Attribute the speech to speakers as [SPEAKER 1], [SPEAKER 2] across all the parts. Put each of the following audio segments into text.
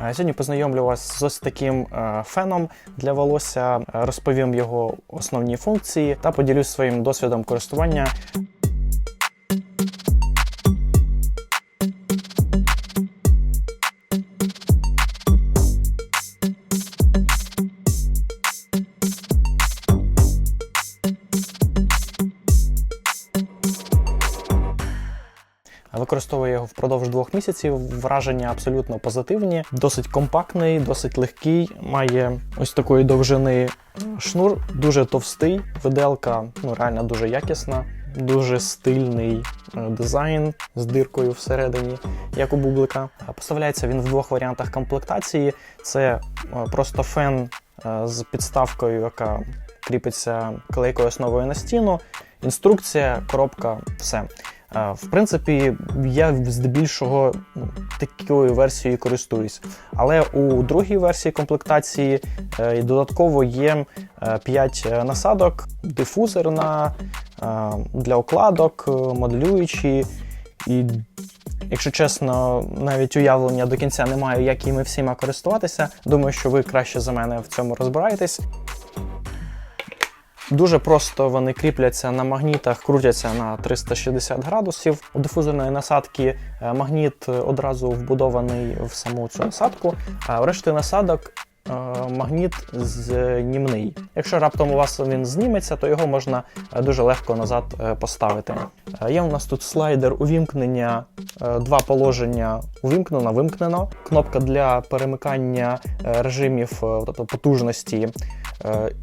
[SPEAKER 1] Сьогодні познайомлю вас з ось таким е, феном для волосся, розповім його основні функції та поділюсь своїм досвідом користування. Використовую його впродовж двох місяців. Враження абсолютно позитивні. Досить компактний, досить легкий. Має ось такої довжини шнур, дуже товстий. Виделка ну реально дуже якісна, дуже стильний е, дизайн з диркою всередині, як у бублика. Поставляється він в двох варіантах комплектації: це е, просто фен е, з підставкою, яка кріпиться клейкою основою на стіну. Інструкція, коробка, все. Е, В принципі, я здебільшого ну, такою версією користуюсь. Але у другій версії комплектації е, додатково є 5 насадок, дифузор на, е, для окладок, е, моделюючі. І, якщо чесно, навіть уявлення до кінця не маю, як іми всіма користуватися. Думаю, що ви краще за мене в цьому розбираєтесь. Дуже просто вони кріпляться на магнітах, крутяться на 360 градусів. У дифузорної насадки е, магніт одразу вбудований в саму цю насадку, а у решти насадок е, магніт знімний. Якщо раптом у вас він зніметься, то його можна е, дуже легко назад е, поставити. Е, Є у нас тут слайдер увімкнення, е, два положення увімкнено, вимкнено, кнопка для перемикання е, режимів е, тобто потужності е,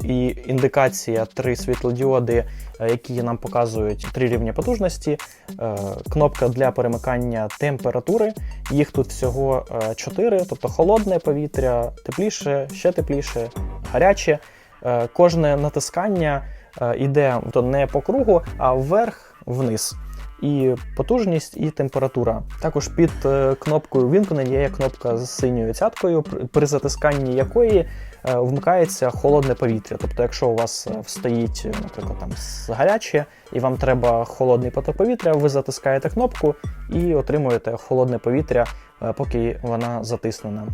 [SPEAKER 1] і індикація три світлодіоди, е, які нам показують три рівні потужності, е, кнопка для перемикання температури. Їх тут всього е, чотири, тобто холодне повітря, тепліше, ще тепліше, гаряче. Е, Кожне натискання е, іде то не по кругу, а вверх-вниз. І потужність, і температура. Також під е, кнопкою вімкнення є кнопка з синьою цяткою, при- затисканні якої е, вмикається холодне повітря. Тобто, якщо у вас е, стоїть, е, наприклад, там гаряче, і вам треба холодний поток повітря, ви затискаєте кнопку і отримуєте холодне повітря, поки вона затиснена.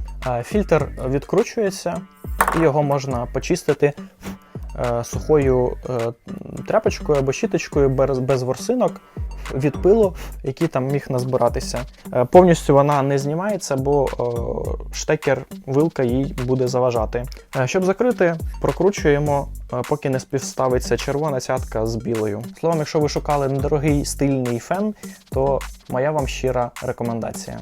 [SPEAKER 1] Фільтр відкручується, і його можна почистити сухою тряпочкою або щіточкою без ворсинок від пилу, який там міг назбиратися. Е, Повністю вона не знімається, бо е, штекер вилка їй буде заважати. Е, Щоб закрити, прокручуємо, поки не співставиться червона цятка з білою. Словом, якщо ви шукали недорогий стильний фен, то моя вам щира рекомендація.